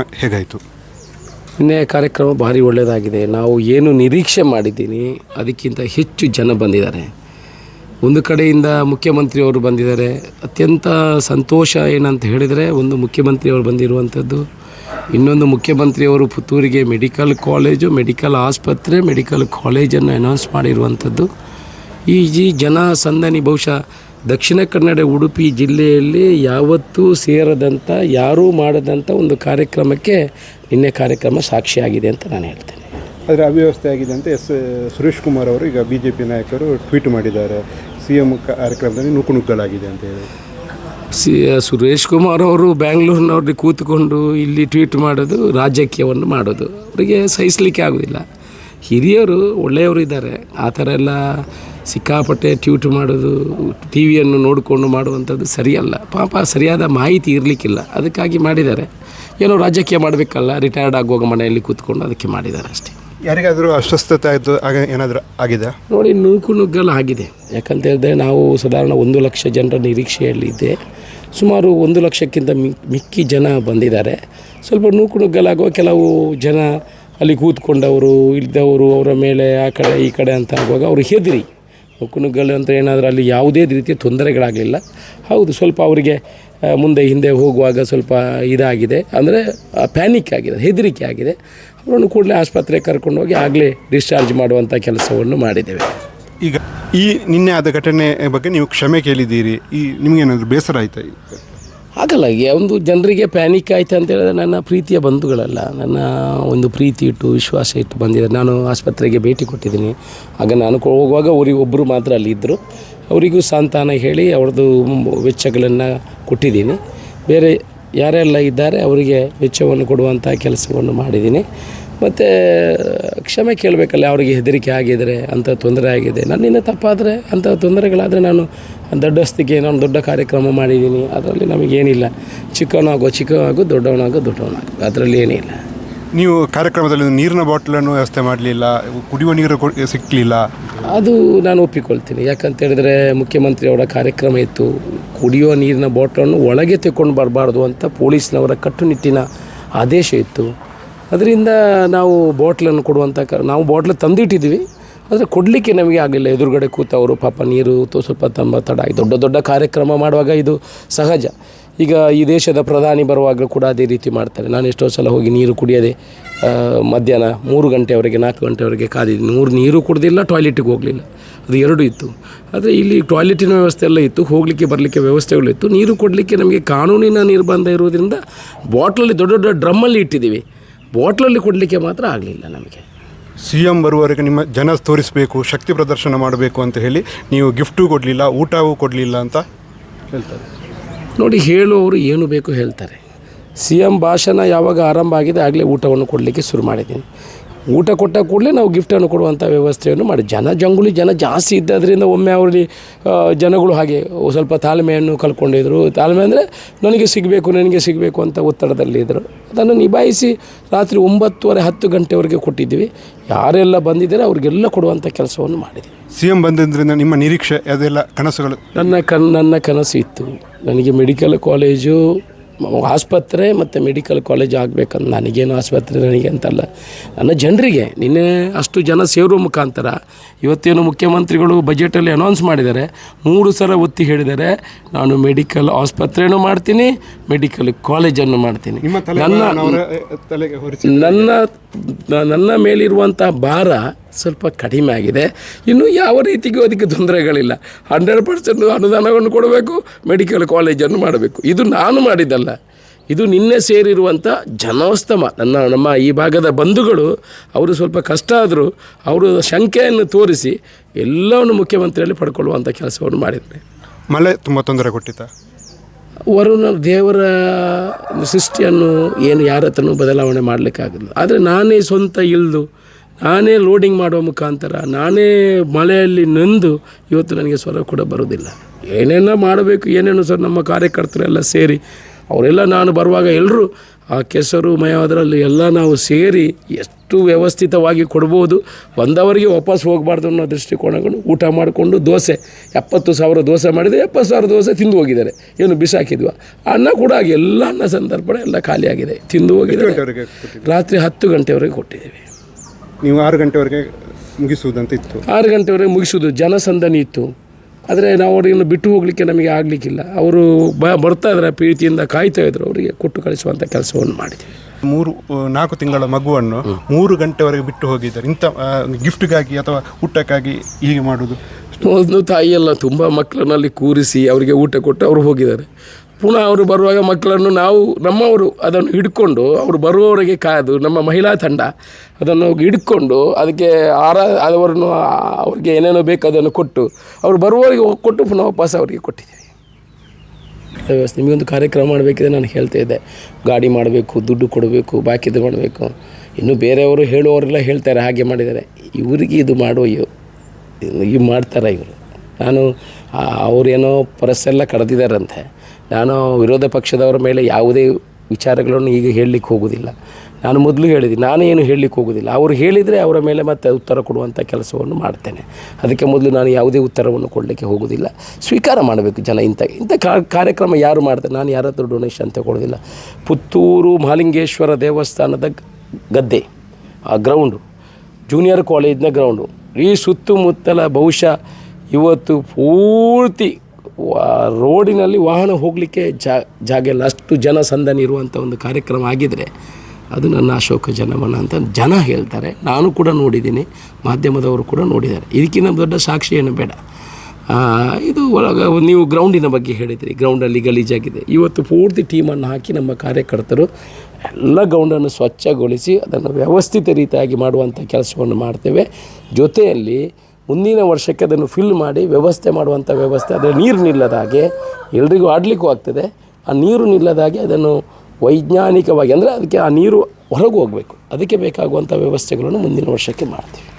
ಕಾರ್ಯಕ್ರಮ ಹೇಗಾಯಿತು? ನಿನ್ನೆ ಕಾರ್ಯಕ್ರಮ ಭಾರಿ ಒಳ್ಳೆಯದಾಗಿದೆ ನಾವು ಏನು ನಿರೀಕ್ಷೆ ಮಾಡಿದ್ದೀನಿ, ಅದಕ್ಕಿಂತ ಹೆಚ್ಚು ಜನ ಬಂದಿದ್ದಾರೆ. ಒಂದು ಕಡೆಯಿಂದ ಮುಖ್ಯಮಂತ್ರಿಯವರು ಬಂದಿದ್ದಾರೆ. ಅತ್ಯಂತ ಸಂತೋಷ ಏನಂತ ಹೇಳಿದರೆ, ಒಂದು ಮುಖ್ಯಮಂತ್ರಿಯವರು ಬಂದಿರುವಂಥದ್ದು, ಇನ್ನೊಂದು ಮುಖ್ಯಮಂತ್ರಿಯವರು ಪುತ್ತೂರಿಗೆ ಮೆಡಿಕಲ್ ಕಾಲೇಜು, ಮೆಡಿಕಲ್ ಆಸ್ಪತ್ರೆ, ಮೆಡಿಕಲ್ ಕಾಲೇಜನ್ನು ಅನೌನ್ಸ್ ಮಾಡಿರುವಂಥದ್ದು. ಈ ಜನ ಸಂದಣಿ ಬಹುಶಃ ದಕ್ಷಿಣ ಕನ್ನಡ ಉಡುಪಿ ಜಿಲ್ಲೆಯಲ್ಲಿ ಯಾವತ್ತೂ ಸೇರದಂಥ ಯಾರೂ ಮಾಡದಂಥ ಒಂದು ಕಾರ್ಯಕ್ರಮಕ್ಕೆ ನಿನ್ನೆ ಕಾರ್ಯಕ್ರಮ ಸಾಕ್ಷಿಯಾಗಿದೆ ಅಂತ ನಾನು ಹೇಳ್ತೇನೆ. ಆದರೆ ಅವ್ಯವಸ್ಥೆ ಆಗಿದೆ ಅಂತ ಎಸ್ ಸುರೇಶ್ ಕುಮಾರ್ ಅವರು ಈಗ ಬಿ ಜೆ ಪಿ ನಾಯಕರು ಟ್ವೀಟ್ ಮಾಡಿದ್ದಾರೆ. ಸಿ ಎಂ ಕಾರ್ಯಕ್ರಮದಲ್ಲಿ ನೂಕುನುಗ್ಗಲಾಗಿದೆ ಅಂತ ಹೇಳಿ. ಸಿ ಸುರೇಶ್ ಕುಮಾರ್ ಅವರು ಬ್ಯಾಂಗ್ಳೂರಿನವ್ರಿಗೆ ಕೂತ್ಕೊಂಡು ಇಲ್ಲಿ ಟ್ವೀಟ್ ಮಾಡೋದು ರಾಜಕೀಯವನ್ನು ಮಾಡೋದು. ಅವರಿಗೆ ಸಹಿಸಲಿಕ್ಕೆ ಆಗೋದಿಲ್ಲ. ಹಿರಿಯರು ಒಳ್ಳೆಯವರು ಇದ್ದಾರೆ. ಆ ಥರ ಎಲ್ಲ ಸಿಕ್ಕಾಪಟ್ಟೆ ಟ್ಯೂಟ್ ಮಾಡೋದು ಟಿ ವಿಯನ್ನು ನೋಡಿಕೊಂಡು ಮಾಡುವಂಥದ್ದು ಸರಿಯಲ್ಲ. ಪಾಪ ಸರಿಯಾದ ಮಾಹಿತಿ ಇರಲಿಕ್ಕಿಲ್ಲ. ಅದಕ್ಕಾಗಿ ಮಾಡಿದ್ದಾರೆ. ಏನೋ ರಾಜಕೀಯ ಮಾಡಬೇಕಲ್ಲ ರಿಟೈರ್ಡ್ ಆಗುವಾಗ ಮನೆಯಲ್ಲಿ ಕೂತ್ಕೊಂಡು ಅದಕ್ಕೆ ಮಾಡಿದ್ದಾರೆ ಅಷ್ಟೇ. ಯಾರಿಗಾದರೂ ಅಸ್ವಸ್ಥತೆ ಆಯಿತು ಆಗ ಏನಾದರೂ ಆಗಿದೆ? ನೋಡಿ ನೂಕು ನುಗ್ಗಲು ಆಗಿದೆ. ಯಾಕಂತ ಹೇಳಿದ್ರೆ ನಾವು ಸಾಧಾರಣ ಒಂದು ಲಕ್ಷ ಜನರ ನಿರೀಕ್ಷೆಯಲ್ಲಿದ್ದೆ. ಸುಮಾರು ಒಂದು ಲಕ್ಷಕ್ಕಿಂತ ಮಿ ಮಿಕ್ಕಿ ಜನ ಬಂದಿದ್ದಾರೆ. ಸ್ವಲ್ಪ ನೂಕು ನುಗ್ಗಲಾಗುವ ಕೆಲವು ಜನ ಅಲ್ಲಿ ಕೂತ್ಕೊಂಡವರು, ಇದ್ದವರು, ಅವರ ಮೇಲೆ ಆ ಕಡೆ, ಈ ಕಡೆ ಅಂತ ಆಗುವಾಗ ಅವರು ಹೆದರಿ. ನೂಕು ನುಗ್ಗಲು ಅಂತ ಏನಾದರೂ ಅಲ್ಲಿ ಯಾವುದೇ ರೀತಿಯ ತೊಂದರೆಗಳಾಗಲಿಲ್ಲ. ಹೌದು, ಸ್ವಲ್ಪ ಅವರಿಗೆ ಮುಂದೆ, ಹಿಂದೆ ಹೋಗುವಾಗ ಸ್ವಲ್ಪ ಇದಾಗಿದೆ. ಅಂದರೆ ಪ್ಯಾನಿಕ್ ಆಗಿದೆ, ಹೆದರಿಕೆ ಆಗಿದೆ. ಅವರನ್ನು ಕೂಡಲೇ ಆಸ್ಪತ್ರೆಗೆ ಕರ್ಕೊಂಡೋಗಿ ಆಗಲೇ ಡಿಸ್ಚಾರ್ಜ್ ಮಾಡುವಂಥ ಕೆಲಸವನ್ನು ಮಾಡಿದ್ದೇವೆ. ಈಗ ಈ ನಿನ್ನೆ ಆದ ಘಟನೆ ಬಗ್ಗೆ ನೀವು ಕ್ಷಮೆ ಕೇಳಿದ್ದೀರಿ. ಈ ನಿಮಗೇನಾದರೂ ಬೇಸರ ಆಯ್ತಾ ಆಗಲ್ಲ ಒಂದು ಜನರಿಗೆ ಪ್ಯಾನಿಕ್ ಆಯ್ತು ಅಂತ ಹೇಳಿದ್ರೆ ನನ್ನ ಪ್ರೀತಿಯ ಬಂಧುಗಳಲ್ಲ. ನನ್ನ ಒಂದು ಪ್ರೀತಿ ಇಟ್ಟು ವಿಶ್ವಾಸ ಇಟ್ಟು ಬಂದಿದ್ದಾರೆ ನಾನು ಆಸ್ಪತ್ರೆಗೆ ಭೇಟಿ ಕೊಟ್ಟಿದ್ದೀನಿ. ಆಗ ನಾನು ಹೋಗುವಾಗ ಅವರಿಗೆ ಒಬ್ಬರು ಮಾತ್ರ ಅಲ್ಲಿ ಇದ್ದರು ಅವರಿಗೂ ಸಾಂತಾನ ಹೇಳಿ ಅವ್ರದ್ದು ವೆಚ್ಚಗಳನ್ನು ಕೊಟ್ಟಿದ್ದೀನಿ. ಬೇರೆ ಯಾರೆಲ್ಲ ಇದ್ದಾರೆ, ಅವರಿಗೆ ವೆಚ್ಚವನ್ನು ಕೊಡುವಂಥ ಕೆಲಸವನ್ನು ಮಾಡಿದ್ದೀನಿ. ಮತ್ತು ಕ್ಷಮೆ ಕೇಳಬೇಕಲ್ಲ ಅವರಿಗೆ ಹೆದರಿಕೆ ಆಗಿದರೆ ಅಂಥ ತೊಂದರೆ ಆಗಿದೆ. ನನ್ನಿಂದ ತಪ್ಪಾದರೆ ಅಂಥ ತೊಂದರೆಗಳಾದರೆ ನಾನು ದೊಡ್ಡಸ್ತಿಗೆ ನಾನು ದೊಡ್ಡ ಕಾರ್ಯಕ್ರಮ ಮಾಡಿದ್ದೀನಿ. ಅದರಲ್ಲಿ ನಮಗೇನಿಲ್ಲ. ಚಿಕ್ಕವನಾಗೋ ಚಿಕ್ಕವನಾಗೋ ದೊಡ್ಡವನಾಗೋ ದೊಡ್ಡವನಾಗೋ. ಅದರಲ್ಲಿ ಏನಿಲ್ಲ. ನೀವು ಕಾರ್ಯಕ್ರಮದಲ್ಲಿ ನೀರಿನ ಬಾಟ್ಲನ್ನು ವ್ಯವಸ್ಥೆ ಮಾಡಲಿಲ್ಲ ಕುಡಿಯುವ ನೀರು ಸಿಕ್ಕಲಿಲ್ಲ ಅದು ನಾನು ಒಪ್ಪಿಕೊಳ್ತೀನಿ. ಯಾಕಂತ ಹೇಳಿದರೆ ಮುಖ್ಯಮಂತ್ರಿ ಅವರ ಕಾರ್ಯಕ್ರಮ ಇತ್ತು. ಕುಡಿಯುವ ನೀರಿನ ಬಾಟ್ಲನ್ನು ಒಳಗೆ ತೆಕ್ಕೊಂಡು ಬರಬಾರ್ದು ಅಂತ ಪೊಲೀಸ್ನವರ ಕಟ್ಟುನಿಟ್ಟಿನ ಆದೇಶ ಇತ್ತು. ಅದರಿಂದ ನಾವು ಬಾಟ್ಲನ್ನು ಕೊಡುವಂಥ ಕ, ನಾವು ಬಾಟ್ಲ್ ತಂದಿಟ್ಟಿದ್ದೀವಿ, ಆದರೆ ಕೊಡಲಿಕ್ಕೆ ನಮಗೆ ಆಗಲಿಲ್ಲ. ಎದುರುಗಡೆ ಕೂತವರು ಪಾಪ ನೀರು ತು- ಸ್ವಲ್ಪ ತಮ್ಮ ತಡ ದೊಡ್ಡ ದೊಡ್ಡ ಕಾರ್ಯಕ್ರಮ ಮಾಡುವಾಗ ಇದು ಸಹಜ. ಈಗ ಈ ದೇಶದ ಪ್ರಧಾನಿ ಬರುವಾಗ ಕೂಡ ಅದೇ ರೀತಿ ಮಾಡ್ತಾರೆ. ನಾನು ಎಷ್ಟೋ ಸಲ ಹೋಗಿ ನೀರು ಕುಡಿಯದೆ ಮಧ್ಯಾಹ್ನ ಮೂರು ಗಂಟೆವರೆಗೆ ನಾಲ್ಕು ಗಂಟೆವರೆಗೆ ಕಾದಿದ್ದೀನಿ. ಮೂರು ನೀರು ಕುಡ್ದಿಲ್ಲ, ಟಾಯ್ಲೆಟಿಗೆ ಹೋಗಲಿಲ್ಲ. ಅದು ಎರಡು ಇತ್ತು. ಆದರೆ ಇಲ್ಲಿ ಟಾಯ್ಲೆಟಿನ ವ್ಯವಸ್ಥೆ ಎಲ್ಲ ಇತ್ತು, ಹೋಗಲಿಕ್ಕೆ ಬರಲಿಕ್ಕೆ ವ್ಯವಸ್ಥೆಗಳು ಇತ್ತು. ನೀರು ಕೊಡಲಿಕ್ಕೆ ನಮಗೆ ಕಾನೂನಿನ ನಿರ್ಬಂಧ ಇರುವುದರಿಂದ ಬಾಟ್ಲಲ್ಲಿ ದೊಡ್ಡ ದೊಡ್ಡ ಡ್ರಮ್ಮಲ್ಲಿ ಇಟ್ಟಿದ್ದೀವಿ. ಬಾಟ್ಲಲ್ಲಿ ಕೊಡಲಿಕ್ಕೆ ಮಾತ್ರ ಆಗಲಿಲ್ಲ ನಮಗೆ. ಸಿ ಎಂ ಬರುವವರೆಗೆ ನಿಮ್ಮ ಜನ ತೋರಿಸಬೇಕು ಶಕ್ತಿ ಪ್ರದರ್ಶನ ಮಾಡಬೇಕು ಅಂತ ಹೇಳಿ ನೀವು ಗಿಫ್ಟೂ ಕೊಡಲಿಲ್ಲ ಊಟವೂ ಕೊಡಲಿಲ್ಲ ಅಂತ ಹೇಳ್ತಾರೆ. ನೋಡಿ ಹೇಳುವವರು ಏನು ಬೇಕು ಹೇಳ್ತಾರೆ. ಸಿ ಎಂ ಭಾಷಣ ಯಾವಾಗ ಆರಂಭ ಆಗಿದೆ ಆಗಲೇ ಊಟವನ್ನು ಕೊಡಲಿಕ್ಕೆ ಶುರು ಮಾಡಿದ್ದೀನಿ. ಊಟ ಕೊಟ್ಟ ಕೂಡಲೇ ನಾವು ಗಿಫ್ಟನ್ನು ಕೊಡುವಂಥ ವ್ಯವಸ್ಥೆಯನ್ನು ಮಾಡಿ. ಜನ ಜಂಗುಳಿ ಜನ ಜಾಸ್ತಿ ಇದ್ದದ್ರಿಂದ ಒಮ್ಮೆ ಅವರಲ್ಲಿ ಜನಗಳು ಹಾಗೆ ಸ್ವಲ್ಪ ತಾಳ್ಮೆಯನ್ನು ಕಳ್ಕೊಂಡಿದ್ರು ತಾಳ್ಮೆ ಅಂದರೆ ನನಗೆ ಸಿಗಬೇಕು ನನಗೆ ಸಿಗಬೇಕು ಅಂತ ಒತ್ತಡದಲ್ಲಿದ್ದರು ಅದನ್ನು ನಿಭಾಯಿಸಿ ರಾತ್ರಿ ಒಂಬತ್ತುವರೆ ಹತ್ತು ಗಂಟೆವರೆಗೆ ಕೊಟ್ಟಿದ್ದೀವಿ. ಯಾರೆಲ್ಲ ಬಂದಿದ್ದಾರೆ ಅವ್ರಿಗೆಲ್ಲ ಕೊಡುವಂಥ ಕೆಲಸವನ್ನು ಮಾಡಿದೆ ಸಿ ಎಂ ಬಂದಿದ್ದರಿಂದ ನಿಮ್ಮ ನಿರೀಕ್ಷೆ ಅದೆಲ್ಲ ಕನಸುಗಳು? ನನ್ನ ಕನ್ ನನ್ನ ಕನಸು ಇತ್ತು. ನನಗೆ ಮೆಡಿಕಲ್ ಕಾಲೇಜು ಆಸ್ಪತ್ರೆ ಮತ್ತು ಮೆಡಿಕಲ್ ಕಾಲೇಜ್ ಆಗಬೇಕಂತ ನನಗೇನು ಆಸ್ಪತ್ರೆ ನನಗೆ ಅಂತಲ್ಲ. ನನ್ನ ಜನರಿಗೆ ನಿನ್ನೆ ಅಷ್ಟು ಜನ ಸೇರುವ ಮುಖಾಂತರ ಇವತ್ತೇನು ಮುಖ್ಯಮಂತ್ರಿಗಳು ಬಜೆಟಲ್ಲಿ ಅನೌನ್ಸ್ ಮಾಡಿದ್ದಾರೆ. ಮೂರು ಸಲ ಒತ್ತಿ ಹೇಳಿದ್ದಾರೆ ನಾನು ಮೆಡಿಕಲ್ ಆಸ್ಪತ್ರೆನೂ ಮಾಡ್ತೀನಿ ಮೆಡಿಕಲ್ ಕಾಲೇಜನ್ನು ಮಾಡ್ತೀನಿ. ನನ್ನ ನನ್ನ ನನ್ನ ಮೇಲಿರುವಂಥ ಭಾರ ಸ್ವಲ್ಪ ಕಡಿಮೆ ಆಗಿದೆ. ಇನ್ನು ಯಾವ ರೀತಿಗೂ ಅದಕ್ಕೆ ತೊಂದರೆಗಳಿಲ್ಲ. ಹಂಡ್ರೆಡ್ ಪರ್ಸೆಂಟ್ ಅನುದಾನವನ್ನು ಕೊಡಬೇಕು ಮೆಡಿಕಲ್ ಕಾಲೇಜನ್ನು ಮಾಡಬೇಕು. ಇದು ನಾನು ಮಾಡಿದ್ದಲ್ಲ. ಇದು ನಿನ್ನೆ ಸೇರಿರುವಂಥ ಜನೋಸ್ತಮ. ನನ್ನ ನಮ್ಮ ಈ ಭಾಗದ ಬಂಧುಗಳು ಅವರು ಸ್ವಲ್ಪ ಕಷ್ಟ ಆದರೂ ಅವರು ಶಂಕೆಯನ್ನು ತೋರಿಸಿ ಎಲ್ಲವನ್ನು ಮುಖ್ಯಮಂತ್ರಿಯಲ್ಲಿ ಪಡ್ಕೊಳ್ಳುವಂಥ ಕೆಲಸವನ್ನು ಮಾಡಿದ್ದಾರೆ. ಮಳೆ ತುಂಬ ತೊಂದರೆ ಕೊಟ್ಟಿತ್ತ? ವರುಣ ದೇವರ ಸೃಷ್ಟಿಯನ್ನು ಏನು ಯಾರ ಹತ್ರನೂ ಬದಲಾವಣೆ ಮಾಡಲಿಕ್ಕಾಗಲ್ಲ. ಆದರೆ ನಾನೇ ಸ್ವಂತ ಇಳಿದು ನಾನೇ ಲೋಡಿಂಗ್ ಮಾಡುವ ಮುಖಾಂತರ ನಾನೇ ಮಳೆಯಲ್ಲಿ ನಂದು ಇವತ್ತು ನನಗೆ ಸ್ವರ ಕೂಡ ಬರೋದಿಲ್ಲ ಏನೇನೋ ಮಾಡಬೇಕು ಏನೇನೋ ಸರ್ ನಮ್ಮ ಕಾರ್ಯಕರ್ತರೆಲ್ಲ ಸೇರಿ ಅವರೆಲ್ಲ ನಾನು ಬರುವಾಗ ಎಲ್ಲರೂ ಆ ಕೆಸರು ಮಯ ಅದರಲ್ಲಿ ಎಲ್ಲ ನಾವು ಸೇರಿ ಎಷ್ಟು ವ್ಯವಸ್ಥಿತವಾಗಿ ಕೊಡ್ಬೋದು ಬಂದವರಿಗೆ ವಾಪಸ್ ಹೋಗಬಾರ್ದು ಅನ್ನೋ ದೃಷ್ಟಿಕೋನಗಳು ಊಟ ಮಾಡಿಕೊಂಡು ದೋಸೆ ಎಪ್ಪತ್ತು ಸಾವಿರ ದೋಸೆ ಮಾಡಿದರೆ ಎಪ್ಪತ್ತು ಸಾವಿರ ದೋಸೆ ತಿಂದು ಹೋಗಿದ್ದಾರೆ. ಏನು ಬಿಸಾಕಿದ್ವ? ಅನ್ನ ಕೂಡ ಹಾಗೆ ಎಲ್ಲ ಅನ್ನ ಸಂದರ್ಭ ಎಲ್ಲ ಖಾಲಿಯಾಗಿದೆ ತಿಂದು ಹೋಗಿದ್ದಾರೆ? ರಾತ್ರಿ ಹತ್ತು ಗಂಟೆವರೆಗೆ ಕೊಟ್ಟಿದ್ದೀವಿ. ನೀವು ಆರು ಗಂಟೆವರೆಗೆ ಮುಗಿಸುವುದಂತ ಇತ್ತು. ಆರು ಗಂಟೆವರೆಗೆ ಮುಗಿಸುವುದು ಜನಸಂದಣಿ ಇತ್ತು. ಆದರೆ ನಾವು ಅವರನ್ನು ಬಿಟ್ಟು ಹೋಗಲಿಕ್ಕೆ ನಮಗೆ ಆಗಲಿಕ್ಕಿಲ್ಲ. ಅವರು ಬ ಬರ್ತಾ ಇದ್ದಾರೆ ಪ್ರೀತಿಯಿಂದ ಕಾಯ್ತಾ ಇದ್ರು ಅವರಿಗೆ ಕೊಟ್ಟು ಕಳಿಸುವಂಥ ಕೆಲಸವನ್ನು ಮಾಡಿದ್ದೀವಿ. ಮೂರು ನಾಲ್ಕು ತಿಂಗಳ ಮಗುವನ್ನು ಮೂರು ಗಂಟೆವರೆಗೆ ಬಿಟ್ಟು ಹೋಗಿದ್ದಾರೆ. ಇಂಥ ಗಿಫ್ಟ್ಗಾಗಿ ಅಥವಾ ಊಟಕ್ಕಾಗಿ ಹೀಗೆ ಮಾಡುವುದು? ಒಂದು ತಾಯಿಯೆಲ್ಲ ತುಂಬ ಮಕ್ಕಳನ್ನಲ್ಲಿ ಕೂರಿಸಿ ಅವರಿಗೆ ಊಟ ಕೊಟ್ಟು ಅವರು ಹೋಗಿದ್ದಾರೆ. ಪುನಃ ಅವರು ಬರುವಾಗ ಮಕ್ಕಳನ್ನು ನಾವು, ನಮ್ಮವರು ಅದನ್ನು ಹಿಡ್ಕೊಂಡು ಅವರು ಬರುವವರಿಗೆ ಕಾದು, ನಮ್ಮ ಮಹಿಳಾ ತಂಡ ಅದನ್ನು ಹಿಡ್ಕೊಂಡು ಅದಕ್ಕೆ ಆರ ಅವರನ್ನು ಅವ್ರಿಗೆ ಏನೇನೋ ಬೇಕು ಅದನ್ನು ಕೊಟ್ಟು ಅವರು ಬರುವವರಿಗೆ ಕೊಟ್ಟು ಪುನಃ ವಾಪಸ್ ಅವರಿಗೆ ಕೊಟ್ಟಿದ್ದೀವಿ ವ್ಯವಸ್ಥೆ ನಿಮಗೊಂದು ಕಾರ್ಯಕ್ರಮ ಮಾಡಬೇಕಿದ್ರೆ ನಾನು ಹೇಳ್ತಾ ಇದ್ದೆ. ಗಾಡಿ ಮಾಡಬೇಕು, ದುಡ್ಡು ಕೊಡಬೇಕು ಬಾಕಿದು ಮಾಡಬೇಕು. ಇನ್ನು ಬೇರೆಯವರು ಹೇಳುವವರೆಲ್ಲ ಹೇಳ್ತಾರೆ, ಹಾಗೆ ಮಾಡಿದ್ದಾರೆ. ಇವರಿಗೆ ಇದು ಮಾಡುವ ಇವ್- ಮಾಡ್ತಾರೆ ಇವರು? ನಾನು ಅವರೇನೋ ಪರಸ್ಸೆಲ್ಲ ಕರೆದಿದ್ದಾರಂತೆ ನಾನು ವಿರೋಧ ಪಕ್ಷದವರ ಮೇಲೆ ಯಾವುದೇ ವಿಚಾರಗಳನ್ನು ಈಗ ಹೇಳಲಿಕ್ಕೆ ಹೋಗೋದಿಲ್ಲ ನಾನು ಮೊದಲು ಹೇಳಿದ್ದೀನಿ ನಾನು ಏನು ಹೇಳಲಿಕ್ಕೆ ಹೋಗೋದಿಲ್ಲ ಅವರು ಹೇಳಿದರೆ ಅವರ ಮೇಲೆ ಮತ್ತೆ ಉತ್ತರ ಕೊಡುವಂಥ ಕೆಲಸವನ್ನು ಮಾಡ್ತೇನೆ. ಅದಕ್ಕೆ ಮೊದಲು ನಾನು ಯಾವುದೇ ಉತ್ತರವನ್ನು ಕೊಡಲಿಕ್ಕೆ ಹೋಗೋದಿಲ್ಲ ಸ್ವೀಕಾರ ಮಾಡಬೇಕು ಜನ ಇಂಥ ಇಂಥ ಕಾರ್ಯಕ್ರಮ ಯಾರು ಮಾಡ್ತಾರೆ? ನಾನು ಯಾರ ಹತ್ರ ಡೊನೇಷನ್ ತಗೊಳ್ಳೋದಿಲ್ಲ ಪುತ್ತೂರು ಮಹಾಲಿಂಗೇಶ್ವರ ದೇವಸ್ಥಾನದ ಗದ್ದೆ, ಆ ಗ್ರೌಂಡು ಜೂನಿಯರ್ ಕಾಲೇಜಿನ ಗ್ರೌಂಡು ಈ ಸುತ್ತಮುತ್ತಲ ಬಹುಶಃ ಇವತ್ತು ಪೂರ್ತಿ ರೋಡಿನಲ್ಲಿ ವಾಹನ ಹೋಗಲಿಕ್ಕೆ ಜಾಗ ಇಲ್ಲ ಅಷ್ಟು ಜನಸಂದಣಿ ಇರುವಂಥ ಒಂದು ಕಾರ್ಯಕ್ರಮ ಆಗಿದ್ದರೆ ಅದು ನನ್ನ ಅಶೋಕ ಜನಮನ ಅಂತ ಜನ ಹೇಳ್ತಾರೆ. ನಾನು ಕೂಡ ನೋಡಿದ್ದೀನಿ, ಮಾಧ್ಯಮದವರು ಕೂಡ ನೋಡಿದ್ದಾರೆ. ಇದಕ್ಕಿಂತ ದೊಡ್ಡ ಸಾಕ್ಷಿ ಏನು ಬೇಡ. ಇದು ಒಳಗೆ ನೀವು ಗ್ರೌಂಡಿನ ಬಗ್ಗೆ ಹೇಳಿದ್ರಿ, ಗ್ರೌಂಡಲ್ಲಿ ಗಲೀಜಾಗಿದೆ ಇವತ್ತು ಪೂರ್ತಿ ಟೀಮನ್ನು ಹಾಕಿ ನಮ್ಮ ಕಾರ್ಯಕರ್ತರು ಎಲ್ಲ ಗ್ರೌಂಡನ್ನು ಸ್ವಚ್ಛಗೊಳಿಸಿ ಅದನ್ನು ವ್ಯವಸ್ಥಿತ ರೀತಿಯಾಗಿ ಮಾಡುವಂಥ ಕೆಲಸವನ್ನು ಮಾಡ್ತೇವೆ. ಜೊತೆಯಲ್ಲಿ ಮುಂದಿನ ವರ್ಷಕ್ಕೆ ಅದನ್ನು ಫಿಲ್ ಮಾಡಿ ವ್ಯವಸ್ಥೆ ಮಾಡುವಂಥ ವ್ಯವಸ್ಥೆ, ಅದರ ನೀರು ನಿಲ್ಲದ ಹಾಗೆ ಎಲ್ರಿಗೂ ಆಡಲಿಕ್ಕೂ ಆಗ್ತದೆ. ಆ ನೀರು ನಿಲ್ಲದ ಹಾಗೆ ಅದನ್ನು ವೈಜ್ಞಾನಿಕವಾಗಿ, ಅಂದರೆ ಅದಕ್ಕೆ ಆ ನೀರು ಹೊರಗೆ ಹೋಗಬೇಕು. ಅದಕ್ಕೆ ಬೇಕಾಗುವಂಥ ವ್ಯವಸ್ಥೆಗಳನ್ನು ಮುಂದಿನ ವರ್ಷಕ್ಕೆ ಮಾಡ್ತೀವಿ.